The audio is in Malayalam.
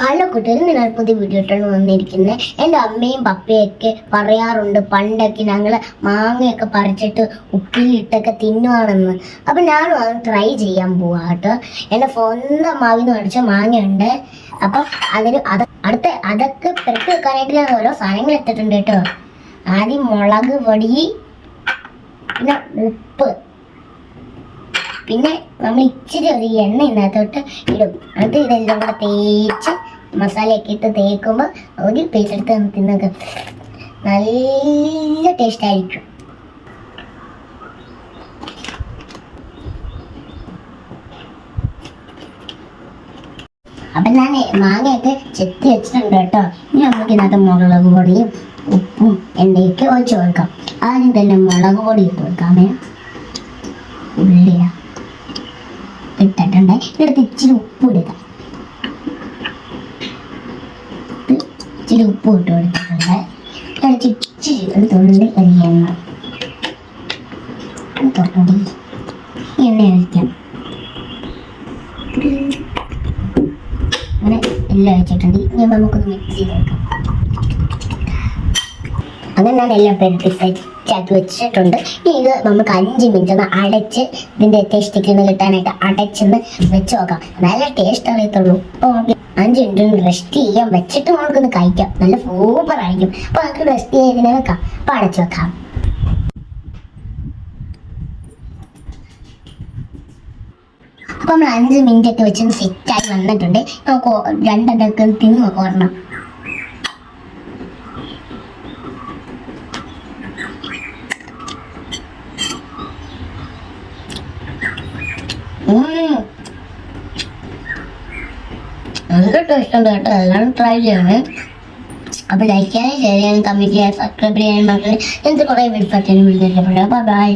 ഹലോ കുട്ടികൾ നിങ്ങൾ പുതിയ വീഡിയോ ഇട്ടാണ് വന്നിരിക്കുന്നത്. എന്റെ അമ്മയും പപ്പയൊക്കെ പറയാറുണ്ട് പണ്ടൊക്കെ ഞങ്ങൾ മാങ്ങയൊക്കെ പറിച്ചിട്ട് ഉപ്പിലിട്ടൊക്കെ തിന്നുവാണെന്ന്. അപ്പം ഞാനും അത് ട്രൈ ചെയ്യാൻ പോവാ കേട്ടോ. എന്റെ സ്വന്തം മാവിന്ന് അടിച്ച മാങ്ങയുണ്ട്. അപ്പം അതിന് അത് അടുത്ത അതൊക്കെ പെരട്ടി വെക്കാനായിട്ട് ഞാൻ ഓരോ സാധനങ്ങൾ എടുത്തിട്ടുണ്ട് കേട്ടോ. ആദ്യം മുളക് പൊടി പിന്നെ ഉപ്പ്. പിന്നെ നമ്മൾ ഇച്ചിരി ഒരു എണ്ണ ഇതിനകത്തോട്ട് ഇടും. അത് ഇതെല്ലാം കൂടെ തേച്ച് മസാലയൊക്കെ ഇട്ട് തേക്കുമ്പോൾ ഒരു പീസ് എടുത്ത് തിന്നൊക്കെ നല്ല ടേസ്റ്റ് ആയിരിക്കും. അപ്പം ഞാൻ മാങ്ങയൊക്കെ ചെത്തി വെച്ചിട്ടുണ്ട് കേട്ടോ. ഇനി നമുക്ക് ഇതിനകത്ത് മുളക് പൊടിയും ഉപ്പും എണ്ണയൊക്കെ ഒഴിച്ച് കൊടുക്കാം. ആദ്യം തന്നെ മുളക് പൊടി ഇട്ട് കൊടുക്കാമേ. ഉള്ളിയ. ഇട്ടിട്ടുണ്ട് എടുത്ത് ഇച്ചിരി ഉപ്പ് ഇത് ഇച്ചിരി ഉപ്പ് ഇട്ട് കൊടുത്തിട്ടുണ്ട്. എടുത്ത് ഇച്ചിരി ഒരു തുള്ളി ഒരു എണ്ണ തുള്ളി എണ്ണ ഒഴിക്കാം. അങ്ങനെ എല്ലാം ഒഴിച്ചിട്ടുണ്ട്. ഇനി നമുക്കൊന്ന് മിക്സ് ചെയ്ത് വെക്കാം അങ്ങനെ എല്ലാം പെരട്ടി സെറ്റാക്കി വെച്ചിട്ടുണ്ട്. ഇനി ഇത് നമുക്ക് അഞ്ച് മിനിറ്റ് ഒന്ന് അടച്ച് ഇതിന്റെ ടേസ്റ്റ് ഒന്ന് കിട്ടാനായിട്ട് അടച്ചൊന്ന് വെച്ച് നോക്കാം. നല്ല ടേസ്റ്റ് അറിയത്തുള്ളൂ അപ്പോൾ അഞ്ച് മിനിറ്റ് റെസ്റ്റ് ചെയ്യാൻ വെച്ചിട്ട് നമുക്കൊന്ന് കഴിക്കാം. നല്ല സൂപ്പർ ആയിരിക്കും. അപ്പോൾ നമുക്ക് റെസ്റ്റ് ചെയ്തിനെ വെക്കാം. അപ്പോൾ അടച്ചു വെക്കാം. അപ്പോൾ നമ്മൾ അഞ്ച് മിനിറ്റ് ഒക്കെ വെച്ച് സെറ്റായി വന്നിട്ടുണ്ട്. നമുക്ക് രണ്ടെണ്ണമൊക്കെ തിന്ന് നോക്കാം. ഒരെണ്ണം. ടേസ്റ്റ് ഉണ്ട് കേട്ടോ? എല്ലാവരും ട്രൈ ചെയ്യണേ. അപ്പോൾ ലൈക്ക് ചെയ്യാനും ഷെയർ ചെയ്യാനും കമന്റ് ചെയ്യാനും സബ്സ്ക്രൈബ് ചെയ്യാനും മക്കളെ എന്ത് കുറേ വീഡിയോസ് വിളിച്ചിട്ടുണ്ട് ബൈ ബൈ